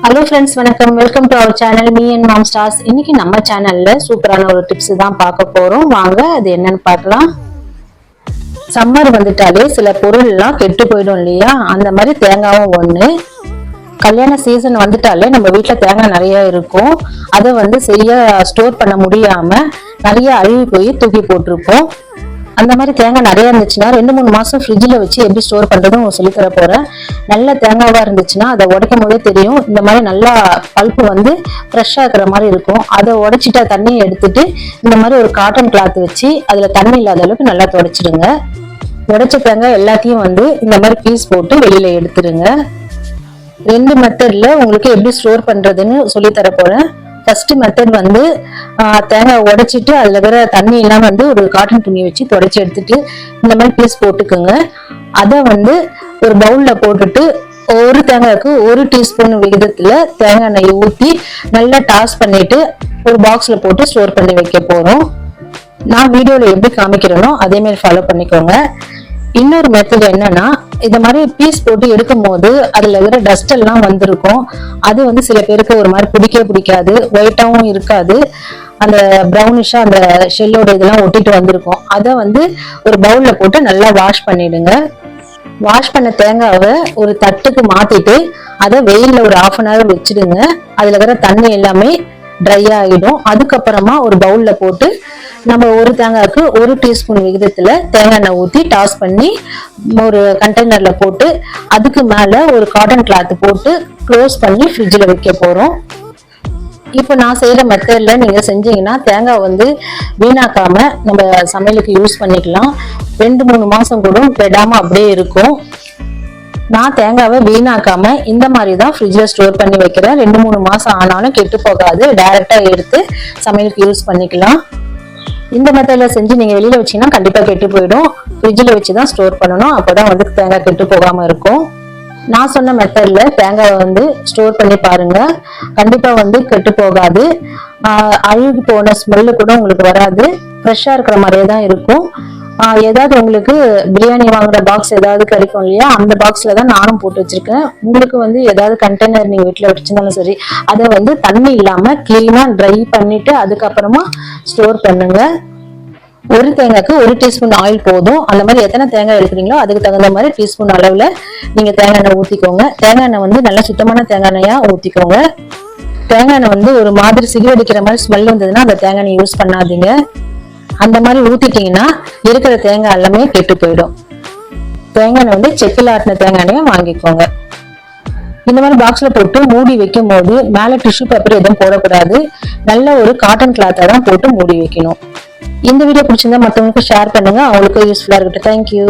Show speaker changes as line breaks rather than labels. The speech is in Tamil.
ஹலோ ஃப்ரெண்ட்ஸ் வணக்கம். Welcome to our channel me and mom stars இன்னைக்கு நம்ம சேனல்ல சூப்பரான ஒரு டிப்ஸ் தான் பார்க்க போறோம். வாங்க அது என்னன்னு பார்க்கலாம். சம்மர் வந்துட்டாலே சில பொருள்லாம் கெட்டு போயிடும் இல்லையா? அந்த மாதிரி தேங்காவும் ஒன்று கல்யாண சீசன் வந்துட்டாலே நம்ம வீட்டில் தேங்காய் நிறைய இருக்கும். அதை வந்து சரியா ஸ்டோர் பண்ண முடியாம நிறைய அழுகி போய் தூக்கி போட்டிருப்போம். அந்த மாதிரி தேங்காய் நிறைய இருந்துச்சுன்னா ரெண்டு மூணு மாசம் ஃப்ரிட்ஜில் வச்சு எப்படி ஸ்டோர் பண்றதும் சொல்லித்தர போறேன். நல்ல தேங்காவா இருந்துச்சுன்னா அதை உடைக்கும் போதே தெரியும். இந்த மாதிரி நல்லா பல்ப்பு வந்து ஃப்ரெஷ்ஷாக இருக்கிற மாதிரி இருக்கும். அதை உடைச்சிட்டா தண்ணியை எடுத்துட்டு இந்த மாதிரி ஒரு காட்டன் கிளாத் வச்சு அதுல தண்ணி இல்லாத அளவுக்கு நல்லா துடைச்சிடுங்க. உடைச்ச தேங்காய் எல்லாத்தையும் வந்து இந்த மாதிரி பீஸ் போட்டு வெளியில எடுத்துருங்க. ரெண்டு மெத்தட்ல உங்களுக்கு எப்படி ஸ்டோர் பண்றதுன்னு சொல்லி தர போறேன். ஃபர்ஸ்ட் மெத்தட் வந்து தேங்காய் உடைச்சிட்டு அதில் இருக்கிற தண்ணி எல்லாம் வந்து ஒரு காட்டன் துணி வச்சு துடைச்சி எடுத்துட்டு இந்த மாதிரி பீஸ் போட்டுக்கோங்க. அதை வந்து ஒரு பவுலில் போட்டுட்டு ஒரு தேங்காய்க்கு ஒரு டீஸ்பூன் விகிதத்தில் தேங்காய் எண்ணெய் ஊற்றி நல்லா டாஸ் பண்ணிட்டு ஒரு பாக்ஸில் போட்டு ஸ்டோர் பண்ணி வைக்க போகிறோம் நான் வீடியோவில் எப்படி காமிக்கிறேனோ அதேமாரி ஃபாலோ பண்ணிக்கோங்க. இன்னொரு மெத்தட் என்னன்னா இந்த மாதிரி பீஸ் போட்டு எடுக்கும் போது அதுல இருக்கிற டஸ்ட் எல்லாம் வந்திருக்கும். அது வந்து சில பேருக்கு ஒரு மாதிரி பிடிக்கவே பிடிக்காது. ஒயிட்டாவும் இருக்காது. அந்த ப்ரௌனிஷா அந்த ஷெல்லோட இதெல்லாம் ஒட்டிட்டு வந்திருக்கும். அதை வந்து ஒரு பவுல்ல போட்டு நல்லா வாஷ் பண்ணிடுங்க. வாஷ் பண்ண தேங்காவை ஒரு தட்டுக்கு மாத்திட்டு அதை வெயில்ல ஒரு ஆஃப் அன் ஹவர் வச்சிடுங்க. அதுல இருக்கிற தண்ணி எல்லாமே ட்ரை ஆகிடும். அதுக்கப்புறமா ஒரு பவுல்ல போட்டு நம்ம ஒரு தேங்காய்க்கு ஒரு டீஸ்பூன் விகிதத்தில் தேங்காய் எண்ணெய் ஊற்றி டாஸ் பண்ணி ஒரு கண்டெய்னரில் போட்டு அதுக்கு மேலே ஒரு காட்டன் கிளாத் போட்டு க்ளோஸ் பண்ணி ஃப்ரிட்ஜில் வைக்க போகிறோம் இப்போ நான் செய்கிற மெத்தடில் நீங்கள் செஞ்சீங்கன்னா தேங்காய் வந்து வீணாக்காமல் நம்ம சமையலுக்கு யூஸ் பண்ணிக்கலாம். ரெண்டு மூணு மாதம் கூட கெடாமல் அப்படியே இருக்கும். நான் தேங்காவை வீணாக்காம இந்த மாதிரி தான் ஃப்ரிட்ஜில் ஸ்டோர் பண்ணி வைக்கிறேன். ரெண்டு மூணு மாதம் ஆனாலும் கெட்டு போகாது. டைரெக்டாக எடுத்து சமையலுக்கு யூஸ் பண்ணிக்கலாம். இந்த மெத்தடில் செஞ்சு நீங்கள் வெளியில் வச்சீங்கன்னா கண்டிப்பாக கெட்டு போயிடும். ஃப்ரிட்ஜில் வச்சு தான் ஸ்டோர் பண்ணணும். அப்பதான் வந்து தேங்காய் கெட்டு போகாமல் இருக்கும். நான் சொன்ன மெத்தடில் தேங்காவை வந்து ஸ்டோர் பண்ணி பாருங்கள் கண்டிப்பாக வந்து கெட்டு போகாது. அழுகி போன ஸ்மெல்லு கூட உங்களுக்கு வராது. ஃப்ரெஷ்ஷாக இருக்கிற மாதிரியே தான் இருக்கும். ஏதாவது உங்களுக்கு பிரியாணி வாங்குற பாக்ஸ் ஏதாவது கிடைக்கும் இல்லையா? அந்த பாக்ஸ்ல தான் நானும் போட்டு வச்சிருக்கேன். உங்களுக்கு வந்து ஏதாவது கண்டெய்னர் நீங்க வீட்டுல வச்சிருந்தாலும் சரி அதை வந்து தண்ணி இல்லாம கிளீனா ட்ரை பண்ணிட்டு அதுக்கப்புறமா ஸ்டோர் பண்ணுங்க. ஒரு தேங்காய்க்கு ஒரு டீஸ்பூன் ஆயில் போதும். அந்த மாதிரி எத்தனை தேங்காய் எடுக்கிறீங்களோ அதுக்கு தகுந்த மாதிரி டீஸ்பூன் அளவுல நீங்க தேங்காய் எண்ணெய் ஊத்திக்கோங்க. தேங்காய் எண்ணெய் வந்து நல்ல சுத்தமான தேங்காய் எண்ணெயா ஊத்திக்கோங்க. தேங்காய் எண்ணெய் வந்து ஒரு மாதிரி சிகரெடிக்கிற மாதிரி ஸ்மெல் வந்ததுன்னா அந்த தேங்காய் எண்ணெய் யூஸ் பண்ணாதீங்க. அந்த மாதிரி ஊத்திட்டீங்கன்னா இருக்கிற தேங்காய் எல்லாமே கெட்டு போயிடும். தேங்காய் எண்ணெய் வந்து செக்கில் ஆட்டின தேங்காய் எண்ணெயை வாங்கிக்கோங்க. இந்த மாதிரி பாக்ஸ்ல போட்டு மூடி வைக்கும் போது மேல டிஷ்யூ பேப்பர் எதுவும் போடக்கூடாது. நல்ல ஒரு காட்டன் கிளாத்தை தான் போட்டு மூடி வைக்கணும். இந்த வீடியோ பிடிச்சிருந்தா மற்றவங்களுக்கு ஷேர் பண்ணுங்க. அவங்களுக்கு யூஸ்ஃபுல்லா இருக்கட்டும். தேங்க்யூ